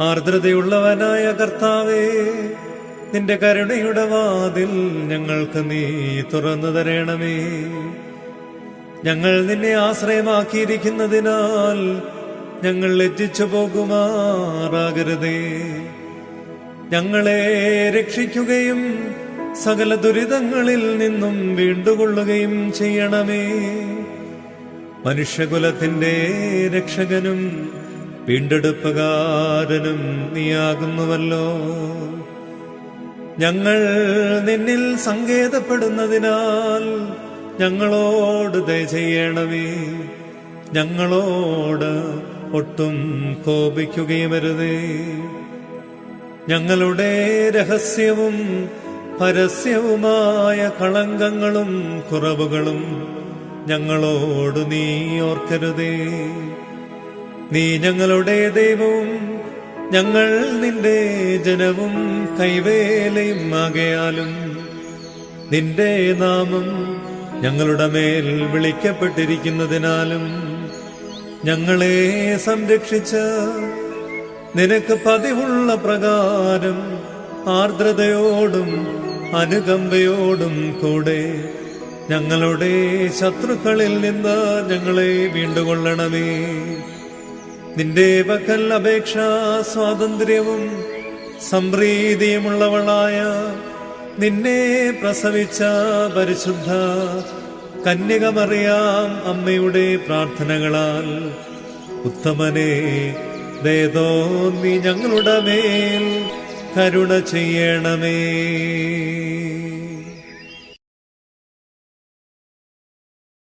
ആർദ്രതയുള്ളവനായ കർത്താവേ നിന്റെ കരുണയുടെ വാതിൽ ഞങ്ങൾക്ക് നീ തുറന്നു തരണമേ. ഞങ്ങൾ നിന്നെ ആശ്രയമാക്കിയിരിക്കുന്നതിനാൽ ഞങ്ങൾ ലജ്ജിച്ചു പോകുമാറാകരുതേ. ഞങ്ങളെ രക്ഷിക്കുകയും സകല ദുരിതങ്ങളിൽ നിന്നും വീണ്ടുകൊള്ളുകയും ചെയ്യണമേ. മനുഷ്യകുലത്തിന്റെ രക്ഷകനും വീണ്ടെടുപ്പുകാരനും നീയാകുന്നുവല്ലോ. ഞങ്ങൾ നിന്നിൽ സങ്കേതപ്പെടുന്നതിനാൽ ഞങ്ങളോട് ദയ ചെയ്യണമേ. ഞങ്ങളോട് ഒട്ടും കോപിക്കുകയും കോപിക്കുകയുമരുതേ. ഞങ്ങളുടെ രഹസ്യവും പരസ്യവുമായ കളങ്കങ്ങളും കുറവുകളും ഞങ്ങളോട് നീ ഓർക്കരുതേ. നീ ഞങ്ങളുടെ ദൈവവും ഞങ്ങൾ നിന്റെ ജനവും കൈവേലയും ആകയാലും നിന്റെ നാമം ഞങ്ങളുടെ മേൽ വിളിക്കപ്പെട്ടിരിക്കുന്നതിനാലും ഞങ്ങളെ സംരക്ഷിച്ച നിനക്ക് പതിവുള്ള പ്രകാരം ആർദ്രതയോടും അനുകമ്പയോടും കൂടെ ഞങ്ങളുടെ ശത്രുക്കളിൽ നിന്ന് ഞങ്ങളെ വീണ്ടുകൊള്ളണമേ. നിന്റെ പക്കൽ അപേക്ഷ സ്വാതന്ത്ര്യവും സംപ്രീതിയുമുള്ളവളായ നിന്നെ പ്രസവിച്ച പരിശുദ്ധ കന്യകമറിയാം അമ്മയുടെ പ്രാർത്ഥനകളാൽ. ഉത്തമനെ ദയതോ നീ ഞങ്ങളുടെ മേൽ കരുണ ചെയ്യണമേ.